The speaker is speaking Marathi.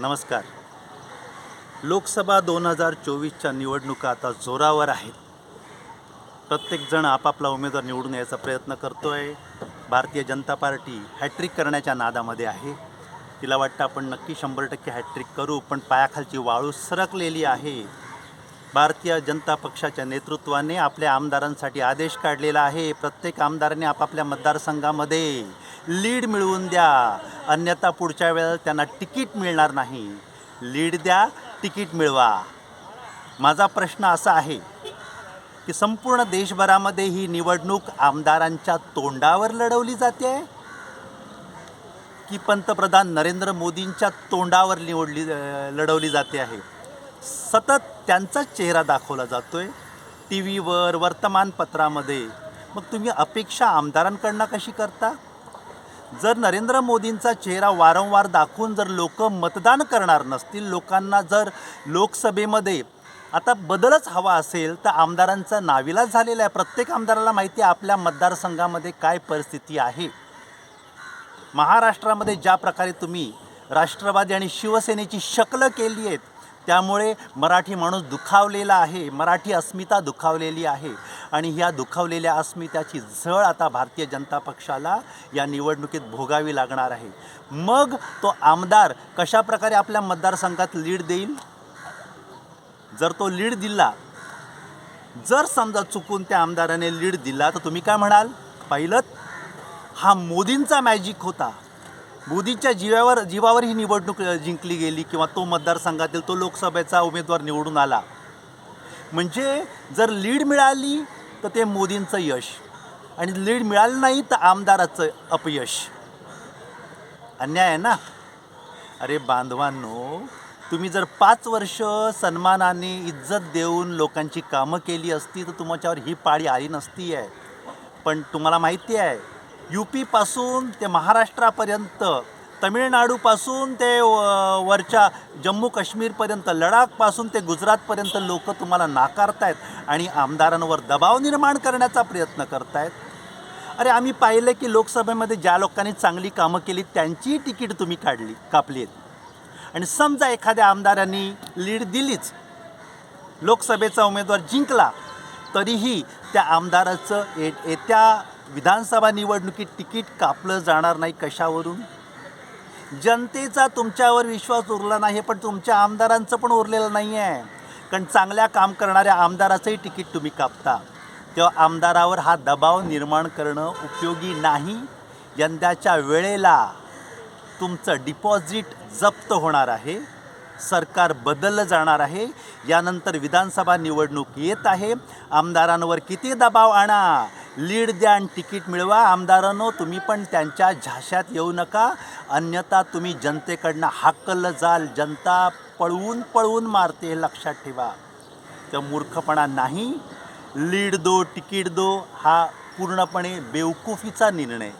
नमस्कार. लोकसभा दोन हजार चोवीसच्या निवडणुका आता जोरावर आहेत. प्रत्येकजण आपापला उमेदवार निवडून यायचा प्रयत्न करतो आहे भारतीय जनता पार्टी हॅट्रिक करण्याच्या नादामध्ये आहे. तिला वाटतं आपण नक्की शंभर टक्के हॅट्रिक करू पण पायाखालची वाळू सरकलेली आहे. भारतीय जनता पक्षाच्या नेतृत्वाने आपल्या आमदारांसाठी आदेश काढलेला आहे. प्रत्येक आमदाराने आपापल्या मतदारसंघामध्ये लीड मिळवून द्या. अन्यथा पुढच्या वेळेला त्यांना तिकीट मिळणार नाही. लीड द्या तिकीट मिळवा. माझा प्रश्न असा आहे की संपूर्ण देशभरामध्ये ही निवडणूक आमदारांच्या तोंडावर लढवली जाते? आहे की पंतप्रधान नरेंद्र मोदींच्या तोंडावर निवडली लढवली जाते आहे? सतत त्यांचाच चेहरा दाखवला जातोय. टी व्हीवर वर्तमानपत्रामध्ये. मग तुम्ही अपेक्षा आमदारांकडनं कशी करता? जर नरेंद्र मोदींचा चेहरा वारंवार दाखवून जर लोक मतदान करणार नसतील लोकांना जर लोकसभेमध्ये आता बदलच हवा असेल तर आमदारांचा नाविलाज झालेला आहे. प्रत्येक आमदाराला माहिती आहे आपल्या मतदारसंघामध्ये काय परिस्थिती आहे. महाराष्ट्रामध्ये ज्या प्रकारे तुम्ही राष्ट्रवादी आणि शिवसेनेची शकलं केली आहेत त्यामुळे मराठी माणूस दुखावलेला आहे. मराठी अस्मिता दुखावलेली आहे. आणि ह्या दुखावलेल्या अस्मिताची झळ आता भारतीय जनता पक्षाला या निवडणुकीत भोगावी लागणार आहे. मग तो आमदार कशा प्रकारे आपल्या मतदारसंघात लीड देईल? जर तो लीड दिला जर समजा चुकून त्या आमदाराने लीड दिला तर तुम्ही काय म्हणाल? पाहिलं हा मोदींचा मॅजिक होता. मोदींच्या जीवावर जीवावर ही निवडणूक जिंकली गेली किंवा तो मतदारसंघातील तो लोकसभेचा उमेदवार निवडून आला. म्हणजे जर लीड मिळाली तर ते मोदींचं यश आणि लीड मिळालं नाही तर आमदाराचं अपयश. अन्याय आहे ना? अरे बांधवांनो तुम्ही जर पाच वर्ष सन्मानाने इज्जत देऊन लोकांची कामं केली असती तर तुमच्यावर ही पाळी आली नसती आहे पण तुम्हाला माहिती आहे यू पीपासून ते महाराष्ट्रापर्यंत तमिळनाडूपासून ते व- वरच्या जम्मू काश्मीरपर्यंत लडाखपासून ते गुजरातपर्यंत लोक तुम्हाला नाकारतायत आणि आमदारांवर दबाव निर्माण करण्याचा प्रयत्न करतायत. अरे आम्ही पाहिलं की लोकसभेमध्ये ज्या लोकांनी चांगली कामं केली त्यांचीही तिकीट तुम्ही काढली कापली आहेत आणि समजा एखाद्या आमदारांनी लीड दिलीच लोकसभेचा उमेदवार जिंकला तरीही त्या आमदाराचं ये येत्या विधानसभा निवडणुकीत तिकीट कापलं जाणार नाही कशावरून? जनतेचा तुमच्यावर विश्वास उरला नाही पण तुमच्या आमदारांचं पण उरलेलं नाही आहे कारण चांगल्या काम करणाऱ्या आमदाराचंही तिकीट तुम्ही कापता. तेव्हा आमदारावर हा दबाव निर्माण करणं उपयोगी नाही. यंदाच्या वेळेला तुमचं डिपॉझिट जप्त होणार आहे सरकार बदललं जाणार आहे यानंतर विधानसभा निवडणूक येत आहे. आमदारांवर किती दबाव आणा? लीड द्या आणि तिकीट मिळवा. आमदारांनो तुम्ही पण त्यांच्या झाशात येऊ नका. अन्यथा तुम्ही जनतेकडनं हाकललं जाल. जनता पळवून पळवून मारते हे लक्षात ठेवा. तर मूर्खपणा नाही. लीड दो तिकीट दो हा पूर्णपणे बेवकुफीचा निर्णय.